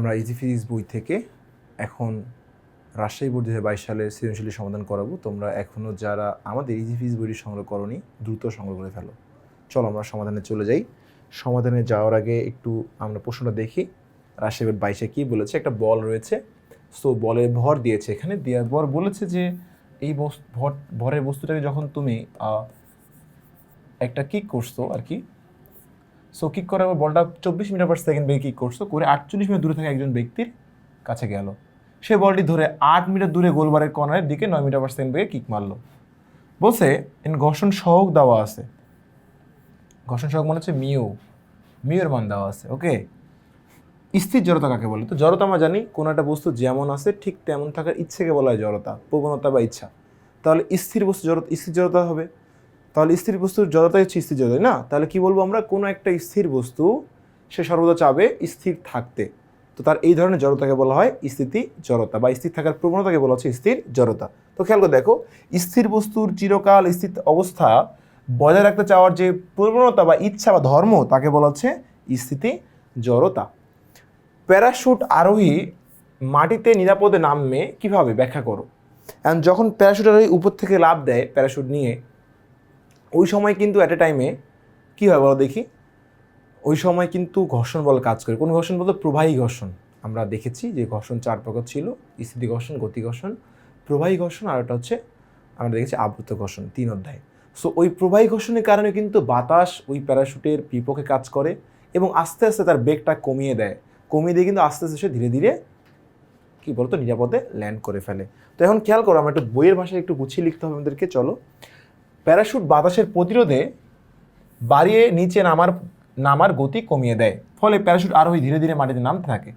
আমরা easy physics বই থেকে এখন রাজশাহী বোর্ড দু হাজার বাইশ সালের সৃজনশীলের সমাধান করাবো। তোমরা এখনও যারা আমাদের ইজি ফিজিক্স বইটি সংগ্রহ করনি, দ্রুত সংগ্রহ করে ফেলো। চলো আমরা সমাধানে চলে যাই। সমাধানে যাওয়ার আগে একটু আমরা প্রশ্নটা দেখি। রাজশাহী বোর্ড বাইশে কী বলেছে? একটা বল রয়েছে। সো বলের ভর দিয়েছে এখানে। দেওয়ার পর বলেছে যে এই বস- ভর, ভরের বস্তুটাকে যখন তুমি একটা কিক করছ আর কি সো কিক করার পর বলটা চব্বিশ মিটার পার সেকেন্ড বেগে কিক করছ। করে আটচল্লিশ মিটার দূরে থাকা একজন ব্যক্তির কাছে গেল। সে বলটি ধরে আট মিটার দূরে গোলবারের কর্নারের দিকে নয় মিটার পার সেকেন্ড বেগে কিক মারলো। বলছে এন ঘর্ষণ সহক দেওয়া আছে। ঘর্ষণ সহক মানে হচ্ছে মিউ। মিউর মান দেওয়া আছে ওকে স্থির জড়তা কাকে বলে? তো জড়তা আমরা জানি, কোনো একটা বস্তু যেমন আছে, ঠিক তেমন থাকার ইচ্ছেকে বলা হয় জড়তা, প্রবণতা বা ইচ্ছা। তাহলে স্থির বস্তু জড়তা স্থির জড়তা হবে। তাহলে স্থির বস্তুর জড়তাই হচ্ছে স্থির জড়তা না? তাহলে কি বলব আমরা? কোনো একটা স্থির বস্তু, সে সর্বদা চাবে স্থির থাকতে। তো তার এই ধরনের জড়তাকে বলা হয় স্থিতি জড়তা বা স্থির থাকার প্রবণতাকে বলা হচ্ছে স্থির জড়তা। তো খেয়াল করে দেখো, স্থির বস্তুর চিরকাল স্থির অবস্থা বজায় রাখতে চাওয়ার যে প্রবণতা বা ইচ্ছা বা ধর্ম, তাকে বলা হচ্ছে স্থিতি জড়তা। প্যারাশুট আরোহী মাটিতে নিরাপদে নামবে কীভাবে? ব্যাখ্যা করো। এখন যখন প্যারাশুট আরোহী উপর থেকে লাভ দেয়, প্যারাশুট নিয়ে ওই সময় কিন্তু অ্যাট এ টাইমে কী হয় বলো দেখি? ওই সময় কিন্তু ঘর্ষণ বল কাজ করে। কোন ঘর্ষণ বলতো প্রবাহী ঘর্ষণ। আমরা দেখেছি যে ঘর্ষণ চার প্রকার ছিল, স্থিতি ঘর্ষণ, গতি ঘর্ষণ। প্রবাহী ঘর্ষণ আর একটা হচ্ছে আমরা দেখেছি আবৃত ঘর্ষণ, তিন অধ্যায়। সো ওই প্রবাহী ঘর্ষণের কারণে কিন্তু বাতাস ওই প্যারাশুটের বিপক্ষে কাজ করে এবং আস্তে আস্তে তার বেগটা কমিয়ে দেয়। কমিয়ে দিয়ে কিন্তু আস্তে আস্তে সে ধীরে ধীরে কী বলতো, নিরাপদে ল্যান্ড করে ফেলে। তো এখন খেয়াল করো, আমরা একটু বইয়ের ভাষায় একটু গুছিয়ে লিখতে হবে আমাদেরকে, চলো। প্যারাশুট বাতাসের প্রতিরোধে বাড়িয়ে নিচে নামার নামার গতি কমিয়ে দেয়। ফলে প্যারাশুট আরোহী ধীরে ধীরে মাটিতে নামতে থাকে।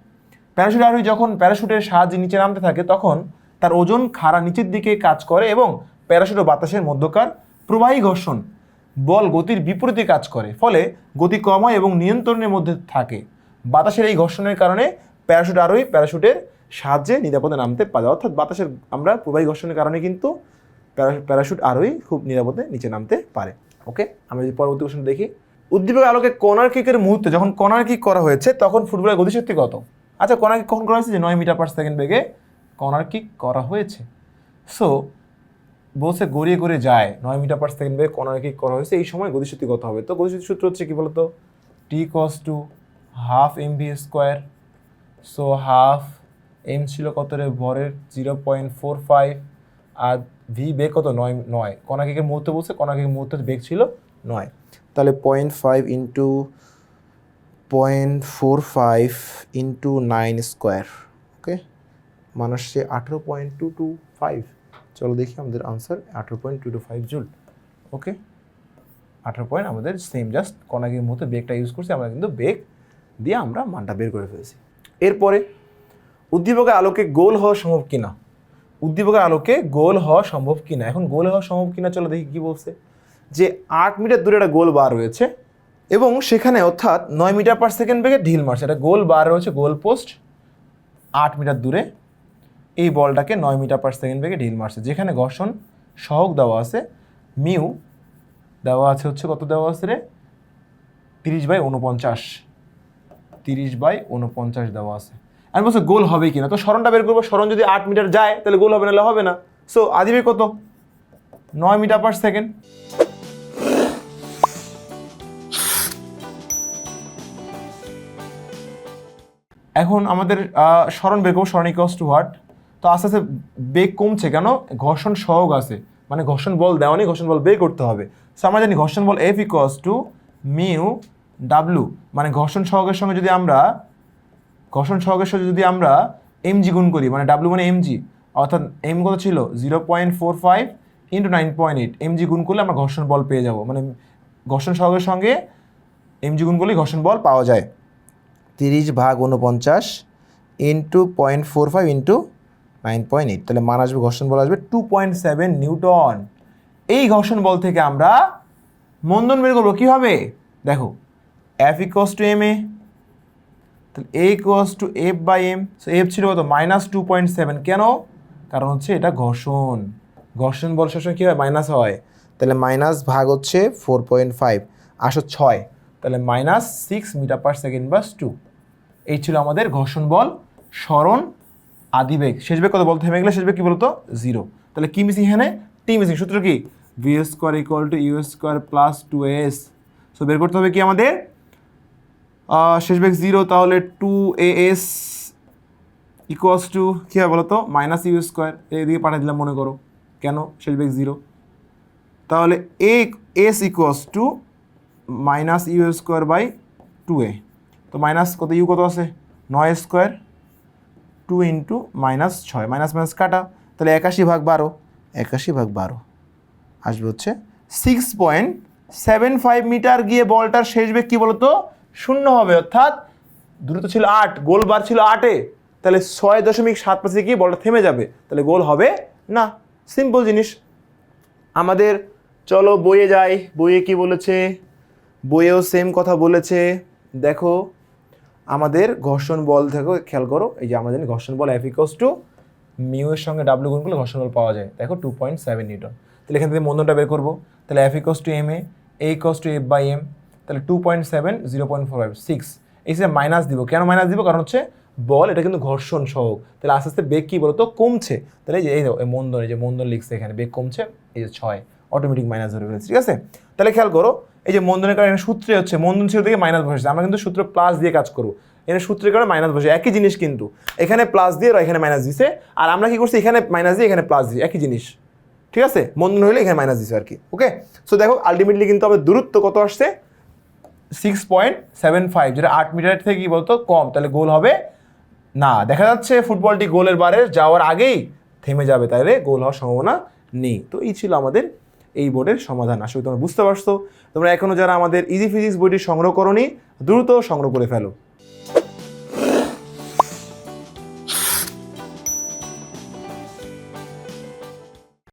প্যারাশুট আরোহী যখন প্যারাশুটের সাহায্যে নিচে নামতে থাকে, তখন তার ওজন খাড়া নিচের দিকে কাজ করে এবং প্যারাশুট ও বাতাসের মধ্যকার প্রবাহী ঘর্ষণ বল গতির বিপরীতে কাজ করে। ফলে গতি কম হয় এবং নিয়ন্ত্রণের মধ্যে থাকে। বাতাসের এই ঘর্ষণের কারণে প্যারাশুট আরোহী প্যারাশুটের সাহায্যে নিরাপদে নামতে পারে। অর্থাৎ বাতাসের আমরা প্রবাহী ঘর্ষণের কারণে কিন্তু প্যারাশুট আরোহী খুব নিরাপদে নিচে নামতে পারে। ওকে? আমরা যদি পরবর্তী কোশ্চেন দেখি। উদ্দীপক আলোকে কর্নার কিকের মুহূর্তে যখন কর্নার কিক করা হয়েছে, তখন ফুটবলের গতিশক্তি কত? আচ্ছা কর্নার কিক কখন করা হয়েছে যে নয় মিটার পার সেকেন্ড বেগে কর্নার কিক করা হয়েছে। সো বলছে গড়িয়ে গড়িয়ে যায়, নয় মিটার পার সেকেন্ড বেগে কর্নার কিক করা হয়েছে, এই সময় গতিশক্তি কত হবে? তো গতিশক্তি সূত্র হচ্ছে কী বলতো? T equals to half m v square so half m ছিল কত রে? ভরের জিরো পয়েন্ট ফোর ফাইভ আর ভি বেগ কত? নয় নয়। কণাকিকের মুহূর্তে বলছে? কণাকিকের মুহূর্তে বেগ ছিল? নয়। তাহলে point five into point four five into nine square okay মানুষ সে আঠেরো পয়েন্ট টু টু ফাইভ চলো দেখি আমাদের আনসার আঠেরো point two two five joule okay আঠেরো পয়েন্ট আমাদের সেম জাস্ট কণাকির মুহূর্তে বেগটা ইউজ করছি, আমরা কিন্তু বেগ দিয়ে আমরা মানটা বের করে ফেলেছি। এরপরে, উদ্দীপকের আলোকে গোল হওয়া সম্ভব কিনা? উদ্দীপকের আলোকে গোল হওয়া সম্ভব কিনা? এখন গোল হওয়া সম্ভব কিনা চলো দেখি কি বলছে। যে আট মিটার দূরে একটা গোল বার রয়েছে এবং সেখানে অর্থাৎ নয় মিটার পার সেকেন্ড বেগে ঢিল মারছে। একটা গোল বার রয়েছে গোল পোস্ট আট মিটার দূরে। এই বলটাকে নয় মিটার পার সেকেন্ড বেগে ঢিল মারছে। যেখানে ঘর্ষণ সহক দেওয়া আছে, মিউ দেওয়া আছে হচ্ছে কত দেওয়া আছে রে? তিরিশ বাই উনপঞ্চাশ তিরিশ বাই উনপঞ্চাশ দেওয়া আছে। আমি বলছি, গোল হবে কিনা? তো স্মরণটা বের করব, স্মরণ যদি আট মিটার যায়, তাহলে গোল হবে নাহলে হবে না। সো আদিবে কত? নয় মিটার পার সেকেন্ড। এখন আমাদের স্মরণ করব স্মরণ ইকস টু হোয়াট তো আস্তে আস্তে বেগ কমছে কেন? ঘর্ষণ সহগ আছে। মানে ঘর্ষণ বল দেওয়া নেই, ঘর্ষণ বল বের করতে হবে। সো আমরা জানি ঘর্ষণ বল F equals to mu W মানে ঘর্ষণ সহগের সঙ্গে যদি আমরা ঘর্ষণ সহগের সাথে যদি আমরা এমজি গুণ করি মানে ডাব্লু মানে এমজি অর্থাৎ এম কত ছিল? Zero point four five into nine point eight mg গুণ করলে আমরা ঘর্ষণ বল পেয়ে যাব। মানে ঘর্ষণ সহগের সঙ্গে এমজি গুণ করলে ঘর্ষণ বল পাওয়া যায়। তিরিশ ভাগ উনপঞ্চাশ into point four five into nine point eight তাহলে মান আসবে, ঘর্ষণ বল আসবে টু পয়েন্ট সেভেন নিউটন। এই ঘর্ষণ বল থেকে আমরা মন্দন বের করব কীভাবে দেখো F equals to m a তাহলে a equals to F by m so F ছিল কত? মাইনাস টু পয়েন্ট সেভেন কেন? কারণ হচ্ছে এটা ঘর্ষণ। ঘর্ষণ বল সবসময় কী হয়? মাইনাস হয়। তাহলে মাইনাস ভাগ হচ্ছে ফোর পয়েন্ট ফাইভ আসো ছয়। তাহলে minus six metre per second বাস টু এই ছিল আমাদের ঘর্ষণ বল, স্মরণ, আদিবেগ। শেষ বেগ কত বলতো থেমে গেলে শেষ বেগ কি বলতো? জিরো তাহলে কি মিসিং এখানে? টি মিসিং সূত্র কি? V square equal to u square plus two s so বের করতে হবে কি আমাদের? শেষ বেগ জিরো তাহলে two a s equals to কী হবে বলো তো মাইনাস ইউ স্কোয়ার এদিকে পাঠিয়ে দিলাম, মনে করো। কেন? শেষ বেগ জিরো তাহলে a s equals to minus u square by two a তো মাইনাস কত? ইউ কত আছে? নয় স্কোয়ার টু ইন্টু মাইনাস ছয়। মাইনাস মাইনাস কাটা। তাহলে একাশি ভাগ বারো। একাশি ভাগ বারো। আসবে হচ্ছে six point seven five metre গিয়ে বলটার শেষ বেগ কী বলতো? শূন্য হবে, অর্থাৎ দূরত্ব ছিল আট, গোল বার ছিল আটে, তাহলে ছয় দশমিক সাত পাঁচে গিয়ে বলটা থেমে যাবে, তাহলে গোল হবে না। সিম্পল জিনিস। আমাদের, চলো বইয়ে যাই। বইয়ে কি বলেছে? বইয়েও সেম কথা বলেছে। দেখো, আমাদের ঘর্ষণ বল থেকে খেয়াল করো, এই যে জানি ঘর্ষণ বল ইকোস টু মিউ এর সঙ্গে ডাব্লিউ গুণ করলে ঘর্ষণ বল পাওয়া যায়। দেখো টু পয়েন্ট সেভেন নিউটন তাহলে এখান থেকে মন্দনটা বের করব। তাহলে equals to m a a equals to F by m তাহলে two point seven zero point four five six এই যে মাইনাস দিব, কেন মাইনাস দিব? কারণ হচ্ছে বল, এটা কিন্তু ঘর্ষণ সহক তাহলে আস্তে আস্তে বেগ কী বলতো? কমছে। তাহলে এই যে, এই মন্দন, এই যে মন্দন লিখছে এখানে, বেগ কমছে, এই যে ছয়। অটোমেটিক মাইনাস ধরে ফেলেছে, ঠিক আছে? তাহলে খেয়াল করো, এই যে মন্দনের কারণে সূত্রে হচ্ছে, মন্দন ছিল থেকে মাইনাস বসেছে। আমরা কিন্তু সূত্র প্লাস দিয়ে কাজ করব। এখানে সূত্রের কারণে মাইনাস বসে, একই জিনিস কিন্তু। এখানে প্লাস দিয়ে আর এখানে মাইনাস দিছে, আর আমরা কি করছি, এখানে মাইনাস দিয়ে এখানে প্লাস দিই, একই জিনিস। ঠিক আছে? মন্দন হলে এখানে মাইনাস দিছে আর কি ওকে সো দেখো আলটিমেটলি কিন্তু আমাদের দূরত্ব কত আসছে? সিক্স পয়েন্ট সেভেন ফাইভ যেটা আট মিটার থেকে কি বলতো? কম। তাহলে গোল হবে না। দেখা যাচ্ছে ফুটবলটি গোলের বারে যাওয়ার আগেই থেমে যাবে, তাহলে গোল হওয়ার সম্ভাবনা নেই। তো এই ছিল আমাদের এই বোর্ডের সমাধান। আসলে তোমরা বুঝতে পারছ। তোমরা এখনও যারা আমাদের ইজি ফিজিক্স বইটি সংগ্রহ করনি, দ্রুত সংগ্রহ করে ফেলো।